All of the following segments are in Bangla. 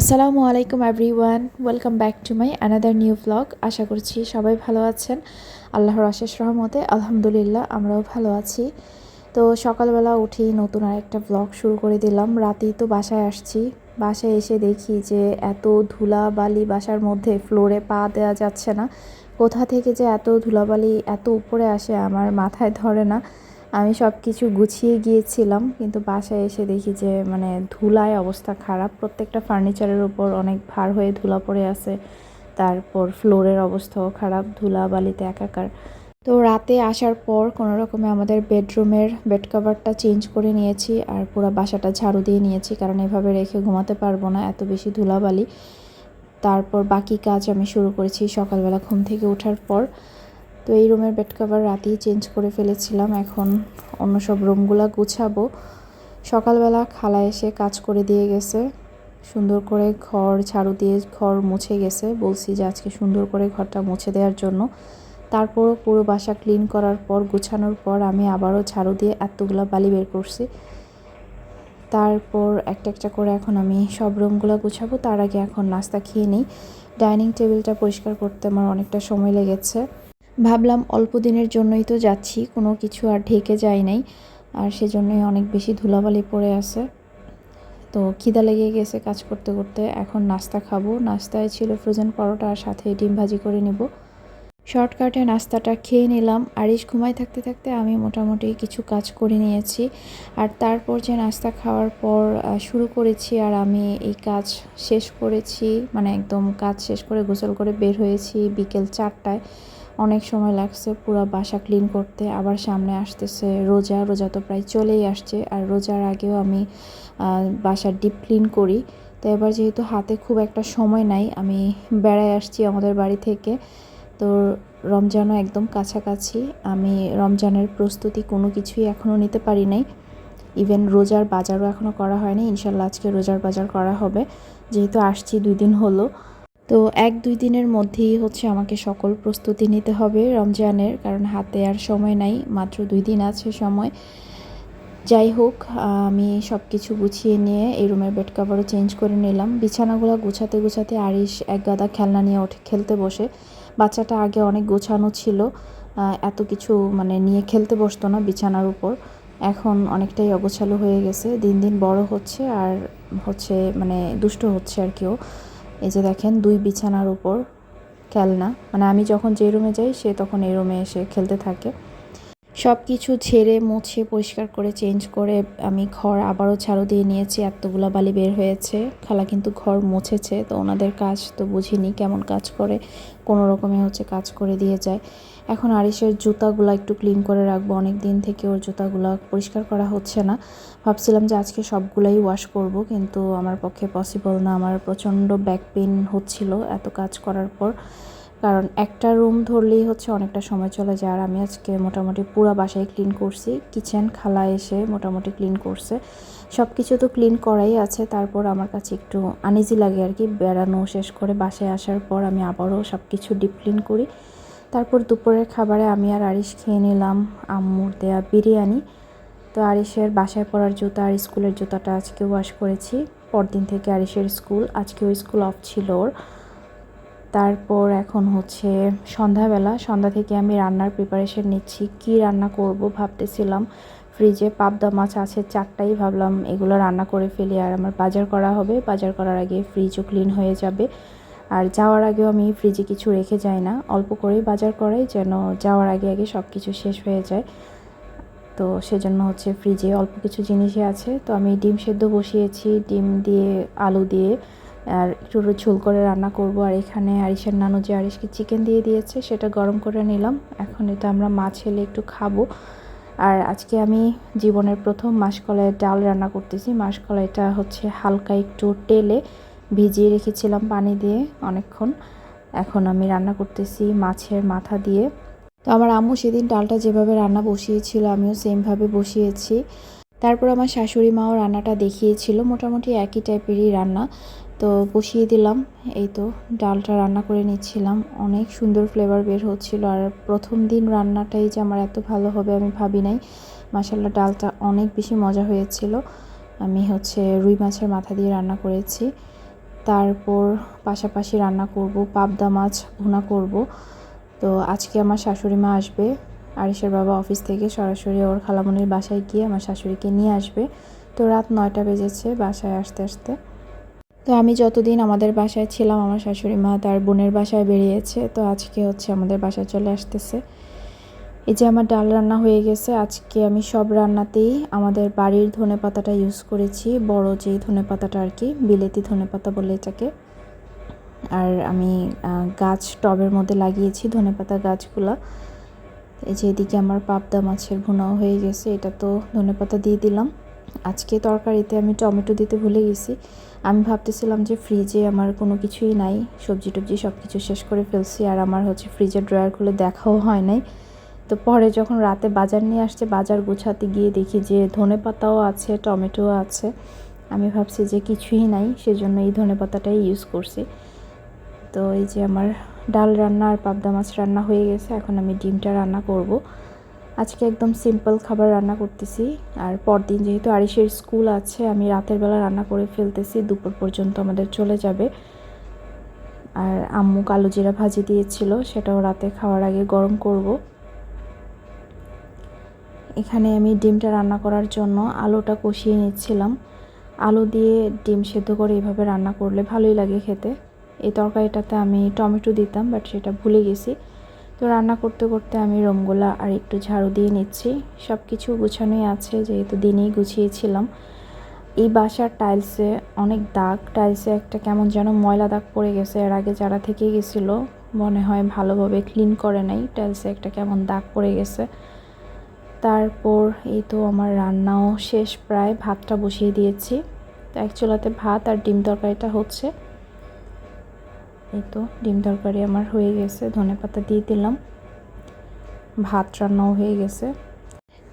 আসসালামু আলাইকুম everyone welcome back to my another new blog আশা করছি সবাই ভালো আছেন। আল্লাহর আশেষ রহমতে আলহামদুলিল্লাহ আমরাও ভালো আছি। তো সকালবেলা উঠেই নতুন আর একটা ব্লগ শুরু করে দিলাম। রাতেই তো বাসায় আসছি। বাসায় এসে দেখি যে এত ধুলা বালি বাসার মধ্যে ফ্লোরে পা দেওয়া যাচ্ছে না। কোথা থেকে যে এত ধুলাবালি এত উপরে আসে আমার মাথায় ধরে না। আমি সব কিছু গুছিয়ে গিয়েছিলাম, কিন্তু বাসায় এসে দেখি যে মানে ধুলায় অবস্থা খারাপ। প্রত্যেকটা ফার্নিচারের উপর অনেক ভার হয়ে ধুলা পড়ে আছে, তারপর ফ্লোরের অবস্থাও খারাপ, ধুলা বালিতে একাকার। তো রাতে আসার পর কোনো রকমে আমাদের বেডরুমের বেড কভারটা চেঞ্জ করে নিয়েছি আর পুরো বাসাটা ঝাড়ু দিয়ে নিয়েছি, কারণ এভাবে রেখে ঘুমাতে পারব না, এত বেশি ধুলাবালি। তারপর বাকি কাজ আমি শুরু করেছি সকালবেলা ঘুম থেকে ওঠার পর। তো এই রুমের বেড কভার রাতেই চেঞ্জ করে ফেলেছিলাম। এখন অন্য সব রুমগুলো গুছাবো। সকালবেলা খালা এসে কাজ করে দিয়ে গেছে। সুন্দর করে ঘর ঝাড়ু দিয়ে ঘর মুছে গেছে। বলছি যে আজকে সুন্দর করে ঘরটা মুছে দেওয়ার জন্য। তারপরও পুরো বাসা ক্লিন করার পর, গুছানোর পর আমি আবারও ঝাড়ু দিয়ে এতগুলো বালি বের করছি। তারপর একটা একটা করে এখন আমি সব রুমগুলো গুছাবো। তার আগে এখন নাস্তা খেয়ে নিই। ডাইনিং টেবিলটা পরিষ্কার করতে আমার অনেকটা সময় লেগেছে। ভাবলাম অল্প দিনের জন্যই তো যাচ্ছি, কোনো কিছু আর ঢেকে যায় নাই, আর সেজন্যই অনেক বেশি ধুলাবালি পড়ে আছে। তো খিদা লেগে গেছে কাজ করতে করতে, এখন নাস্তা খাব। নাস্তায় ছিল ফ্রোজেন পরোটা আর সাথে ডিম ভাজি করে নেব। শর্টকাটে নাস্তাটা খেয়ে নিলাম। আরিশ ঘুমায় থাকতে থাকতে আমি মোটামুটি কিছু কাজ করে নিয়েছি। আর তারপর যে নাস্তা খাওয়ার পর শুরু করেছি আর আমি এই কাজ শেষ করেছি মানে একদম কাজ শেষ করে গোসল করে বের হয়েছি বিকেল চারটায়। অনেক সময় লাগছে পুরো বাসা ক্লিন করতে। আবার সামনে আসতেছে রোজা। রোজা তো প্রায় চলেই আসছে। আর রোজার আগেও আমি বাসা ডিপ ক্লিন করি। তো এবার যেহেতু হাতে খুব একটা সময় নাই, আমি বেড়ায় আসছি আমাদের বাড়ি থেকে। তো রমজানও একদম কাছাকাছি। আমি রমজানের প্রস্তুতি কোনো কিছুই এখনও নিতে পারি নাই। ইভেন রোজার বাজারও এখনও করা হয়নি। ইনশাল্লাহ আজকে রোজার বাজার করা হবে। যেহেতু আসছি দুই দিন হলো। তো এক, দুই দিনের মধ্যেই হচ্ছে আমাকে সকল প্রস্তুতি নিতে হবে রমজানের, কারণ হাতে আর সময় নাই, মাত্র দুই দিন আছে সময়। যাই হোক, আমি সব কিছু গুছিয়ে নিয়ে এই রুমের বেড কাভারও চেঞ্জ করে নিলাম। বিছানাগুলো গুছাতে গুছাতে আরিশ এক গাদা খেলনা নিয়ে ওঠে, খেলতে বসে। বাচ্চাটা আগে অনেক গোছানো ছিল এত কিছু মানে নিয়ে খেলতে বসতো না বিছানার উপর। এখন অনেকটাই অগোছালো হয়ে গেছে, দিন দিন বড় হচ্ছে আর হচ্ছে মানে দুষ্ট হচ্ছে আর কেউ এই যে দেখেন, দুই বিছানার উপর খেলনা। মানে আমি যখন যে রুমে যাই, সে তখন এই রুমে এসে খেলতে থাকে। সব কিছু ঝেড়ে, মুছে, পরিষ্কার করে চেঞ্জ করে আমি ঘর আবারও ঝাড়ু দিয়ে নিয়েছি, এতগুলো বালি বের হয়েছে। খালা কিন্তু ঘর মুছেছে, তো ওনাদের কাজ তো বুঝিনি কেমন কাজ করে, কোনো রকমে হচ্ছে কাজ করে দিয়ে যায়। এখন আরিসের জুতাগুলো একটু ক্লিন করে রাখব অনেক দিন থেকে ওর জুতাগুলো পরিষ্কার করা হচ্ছে না। ভাবছিলাম যে আজকে সবগুলাই ওয়াশ করব, কিন্তু আমার পক্ষে পসিবল না, আমার প্রচণ্ড ব্যাক পেন হচ্ছিল এত কাজ করার পর। কারণ একটা রুম ধরলেই হচ্ছে অনেকটা সময় চলে যায়। আর আমি আজকে মোটামুটি পুরো বাসায় ক্লিন করছি। কিচেন খালা এসে মোটামুটি ক্লিন করছে। সব কিছু তো ক্লিন করাই আছে। তারপর আমার কাছে একটু আনিজি লাগে আর কি। বেড়ানো শেষ করে বাসায় আসার পর আমি আবারও সব কিছু ডিপ ক্লিন করি। তারপর দুপুরের খাবারে আমি আর আরিশ খেয়ে নিলাম আম্মুর দেয়া বিরিয়ানি। তো আরিশের বাসায় পড়ার জুতা আর স্কুলের জুতাটা আজকে ওয়াশ করেছি। পরদিন থেকে আরিশের স্কুল। আজকেও স্কুল অফ ছিল ওর। তারপর এখন হচ্ছে সন্ধ্যাবেলা, সন্ধ্যা থেকে আমি রান্নার প্রিপারেশন নিচ্ছি। কি রান্না করব ভাবতেছিলাম ফ্রিজে পাবদা মাছ আছে, চারটাই ভাবলাম এগুলো রান্না করে ফেলি আর আমার বাজার করা হবে। বাজার করার আগে ফ্রিজও ক্লিন হয়ে যাবে। আর যাওয়ার আগেও আমি ফ্রিজে কিছু রেখে যাই না। অল্প করেই বাজার করাই যেন যাওয়ার আগে আগে সব কিছু শেষ হয়ে যায়। তো সেজন্য হচ্ছে ফ্রিজে অল্প কিছু জিনিসই আছে। তো আমি ডিম সেদ্ধ বসিয়েছি। ডিম দিয়ে, আলু দিয়ে আর একটু ঝোল করে রান্না করব। আর এখানে আরিসের নানু যে আরিসকে চিকেন দিয়ে দিয়েছে, সেটা গরম করে নিলাম। এখন এটা আমরা মাছ এলে একটু খাব। আর আজকে আমি জীবনের প্রথম মাসকলাইয়ের ডাল রান্না করতেছি। মাসকলাইটা হচ্ছে হালকা একটু টেলে ভিজিয়ে রেখেছিলাম পানি দিয়ে অনেকক্ষণ। এখন আমি রান্না করতেছি মাছের মাথা দিয়ে। তো আমার আম্মু সেদিন ডালটা যেভাবে রান্না বসিয়েছিল, আমিও সেমভাবে বসিয়েছি। তারপর আমার শাশুড়ি মাও রান্নাটা দেখিয়েছিল। মোটামুটি একই টাইপেরই রান্না। তো বসিয়ে দিলাম। এই তো ডালটা রান্না করে নিচ্ছিলাম। অনেক সুন্দর ফ্লেভার বের হচ্ছিল। আর প্রথম দিন রান্নাটাই যে আমার এত ভালো হবে আমি ভাবি নাই। মাসাল্লা ডালটা অনেক বেশি মজা হয়েছিল। আমি হচ্ছে রুই মাছের মাথা দিয়ে রান্না করেছি। তারপর পাশাপাশি রান্না করব, পাবদা মাছ ভুনা করব। তো আজকে আমার শাশুড়ি মা আসবে। আরিসের বাবা অফিস থেকে সরাসরি ওর খালামনির বাসায় গিয়ে আমার শাশুড়িকে নিয়ে আসবে। তো রাত নয়টা বেজেছে বাসায় আসতে আসতে। তো আমি যতদিন আমাদের বাসায় ছিলাম, আমার শাশুড়ি মা তার বোনের বাসায় বেরিয়েছে, তো আজকে হচ্ছে আমাদের বাসায় চলে আসতেছে। এই যে আমার ডাল রান্না হয়ে গেছে, আজকে আমি সব রান্নাতেই আমাদের বাড়ির ধনে পাতাটা ইউজ করেছি, বড় যেই ধনে পাতাটা আর কি, বিলেতি ধনে পাতা বলে এটাকে। আর আমি গাছ টবের মধ্যে লাগিয়েছি, ধনে পাতা গাছগুলা। এই যে এদিকে আমার পাবদা মাছের ভুনাও হয়ে গেছে, এটা তো ধনে পাতা দিয়ে দিলাম। আজকে তরকারিতে আমি টমেটো দিতে ভুলে গেছি। আমি ভাবতেছিলাম যে ফ্রিজে আমার কোনো কিছুই নাই। সবজি টবজি সব কিছু শেষ করে ফেলছি আর আমার হচ্ছে ফ্রিজের ড্রয়ার খুলে দেখাও হয় নাই। তো পরে যখন রাতে বাজার নিয়ে আসছে, বাজার গুছাতে গিয়ে দেখি যে ধনে পাতাও আছে, টমেটোও আছে। আমি ভাবছি যে কিছুই নাই, সেজন্য এই ধনে পাতাটাই ইউজ করছি। তো এই যে আমার ডাল রান্না আর পাবদা মাছ রান্না হয়ে গেছে, এখন আমি ডিমটা রান্না করব। আজকে একদম সিম্পল খাবার রান্না করতেছি। আর পরদিন যেহেতু আরিসের স্কুল আছে, আমি রাতের বেলা রান্না করে ফেলতেছি, দুপুর পর্যন্ত আমাদের চলে যাবে। আর আম্মু কালো জিরা ভাজি দিয়েছিল, সেটাও রাতে খাওয়ার আগে গরম করব। এখানে আমি ডিমটা রান্না করার জন্য আলুটা কষিয়ে নিচ্ছিলাম। আলু দিয়ে ডিম সেদ্ধ করে এভাবে রান্না করলে ভালোই লাগে খেতে। এই তরকারিটাতে আমি টমেটো দিতাম বাট সেটা ভুলে গেছি। তো রান্না করতে করতে আমি রমগোলা আর একটু ঝাড়ু দিয়ে নিচ্ছি। সব কিছু গুছানোই আছে, যেহেতু দিনেই গুছিয়েছিলাম। এই বাসার টাইলসে অনেক দাগ, টাইলসে একটা কেমন যেন ময়লা দাগ পড়ে গেছে। এর আগে যারা থেকে গেছিল, মনে হয় ভালোভাবে ক্লিন করে নাই, টাইলসে একটা কেমন দাগ পড়ে গেছে। তারপর এই তো আমার রান্নাও শেষ, প্রায় ভাতটা বসিয়ে দিয়েছি। তো এক চুলাতে ভাত আর ডিম তরকারিটা হচ্ছে। এই তো, ডিম তরকারি আমার হয়ে গেছে, ধনে পাতা দিয়ে দিলাম। ভাত রান্নাও হয়ে গেছে।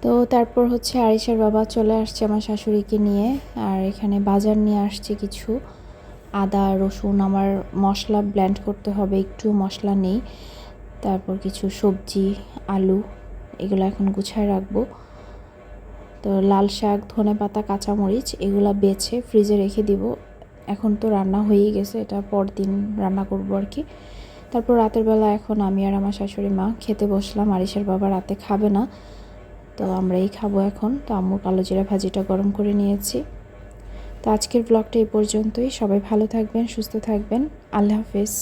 তো তারপর হচ্ছে আরিশার বাবা চলে আসছে আমার শাশুড়িকে নিয়ে, আর এখানে বাজার নিয়ে আসছে কিছু। আদা, রসুন আমার মশলা ব্ল্যান্ড করতে হবে, একটু মশলা নেই। তারপর কিছু সবজি, আলু, এগুলো এখন গুছায় রাখব। তো লাল শাক, ধনে পাতা, কাঁচামরিচ, এগুলো বেছে ফ্রিজে রেখে দিব। এখন তো রান্না হয়েই গেছে, এটা পরদিন রান্না করব আর কি। তারপর রাতের বেলা এখন আমি আর আমার শাশুড়ি মা খেতে বসলাম আরিসের বাবা রাতে খাবে না, তো আমরাই খাব এখন। তো আম্মুর কালো জিরা ভাজিটা গরম করে নিয়েছি। তো আজকের ব্লগটা এই পর্যন্তই, সবাই ভালো থাকবেন, সুস্থ থাকবেন, আল্লাহ হাফেজ।